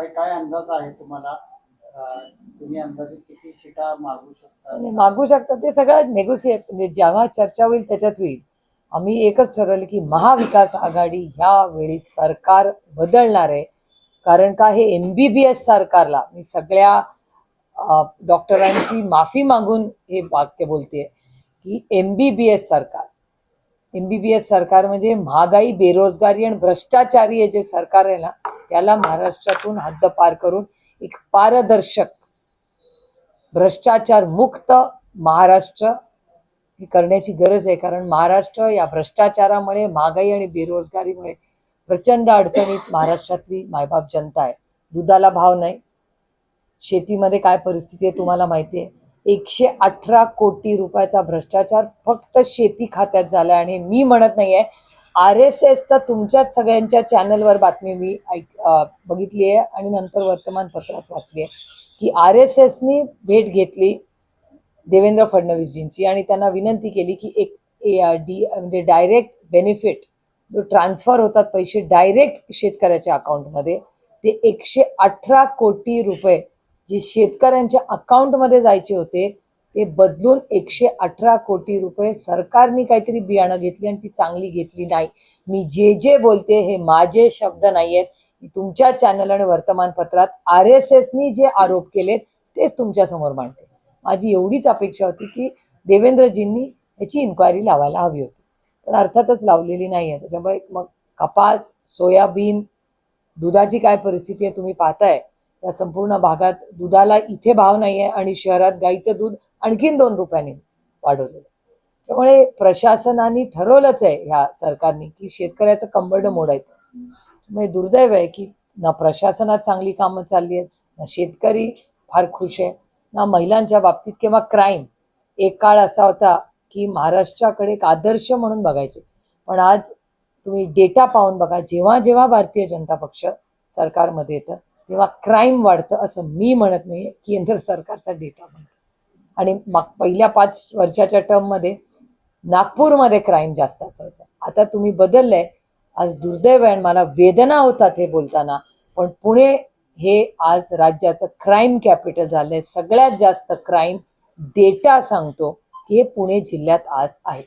काय काय अंदाज आहे तुम्हाला? तुम्ही अंदाजे किती सीटा मागू शकता? मागू शकता ते सगळं नेगोसिएट म्हणजे जेव्हा चर्चा होईल त्याच्यात होईल. आम्ही एकच ठरवलं की महाविकास आघाडी ह्या वेळी सरकार बदलणार आहे. कारण का हे एम बी बी एस सरकारला मी सगळ्या डॉक्टरांची माफी मागून हे वाक्य बोलते की एम बी बी एस सरकार. एम बी बी एस सरकार म्हणजे महागाई बेरोजगारी आणि भ्रष्टाचारी हे जे सरकार आहे ना त्याला महाराष्ट्रातून हद्द पार करून एक पारदर्शक भ्रष्टाचार मुक्त महाराष्ट्र हे करण्याची गरज आहे. कारण महाराष्ट्र या भ्रष्टाचारामुळे महागाई आणि बेरोजगारीमुळे प्रचंड अडचणीत महाराष्ट्रातली मायबाप जनता आहे. दुधाला भाव नाही. शेतीमध्ये काय परिस्थिती आहे तुम्हाला माहिती आहे? एकशे अठरा कोटी रुपयाचा भ्रष्टाचार फक्त शेती खात्यात झाला आणि मी म्हणत नाही आहे आर एस एसचा तुमच्याच सगळ्यांच्या चॅनलवर बातमी मी ऐक बघितली आहे आणि नंतर वर्तमानपत्रात वाचली आहे की आर एस एसनी भेट घेतली देवेंद्र फडणवीसजींची आणि त्यांना विनंती केली की एक डी म्हणजे डायरेक्ट बेनिफिट जो ट्रान्सफर होतात पैसे डायरेक्ट शेतकऱ्याच्या अकाउंटमध्ये ते एकशे अठरा कोटी रुपये जे शेतकऱ्यांच्या अकाउंटमध्ये जायचे होते ते बदलून एकशे अठरा कोटी रुपये सरकारने काहीतरी बियाणं घेतली आणि ती चांगली घेतली नाही. मी जे जे बोलते हे माझे शब्द नाही आहेत तुमच्या चॅनल आणि वर्तमानपत्रात आर एस एसनी जे आरोप केलेत तेच तुमच्यासमोर मांडते. माझी एवढीच अपेक्षा होती की देवेंद्रजींनी याची इन्क्वायरी लावायला हवी होती. पण अर्थातच लावलेली नाही आहे त्याच्यामुळे मग कपास सोयाबीन दुधाची काय परिस्थिती आहे तुम्ही पाहताय. या संपूर्ण भागात दुधाला इथे भाव नाही आहे आणि शहरात गाईचं दूध आणखीन दोन रुपयांनी वाढवलेलं. त्यामुळे प्रशासनाने ठरवलंच आहे ह्या सरकारने की शेतकऱ्याचं कंबर्ड मोडायचंच. त्यामुळे दुर्दैव आहे की ना प्रशासनात चांगली कामं चालली आहेत ना शेतकरी फार खुश आहे ना महिलांच्या बाबतीत किंवा क्राईम एक काळ असा होता की महाराष्ट्राकडे एक आदर्श म्हणून बघायचे. पण आज तुम्ही डेटा पाहून बघा जेव्हा जेव्हा भारतीय जनता पक्ष सरकारमध्ये येतं तेव्हा क्राईम वाढतं असं मी म्हणत नाही केंद्र सरकारचा डेटा म्हणतो आणि मग पहिल्या पाच वर्षाच्या टर्ममध्ये नागपूरमध्ये क्राईम जास्त असायचा. आता तुम्ही बदललंय. आज दुर्दैव आहे आणि मला वेदना होतात हे बोलताना. पण पुणे हे आज राज्याचं क्राईम कॅपिटल झालंय. सगळ्यात जास्त क्राईम डेटा सांगतो की हे पुणे जिल्ह्यात आज आहे.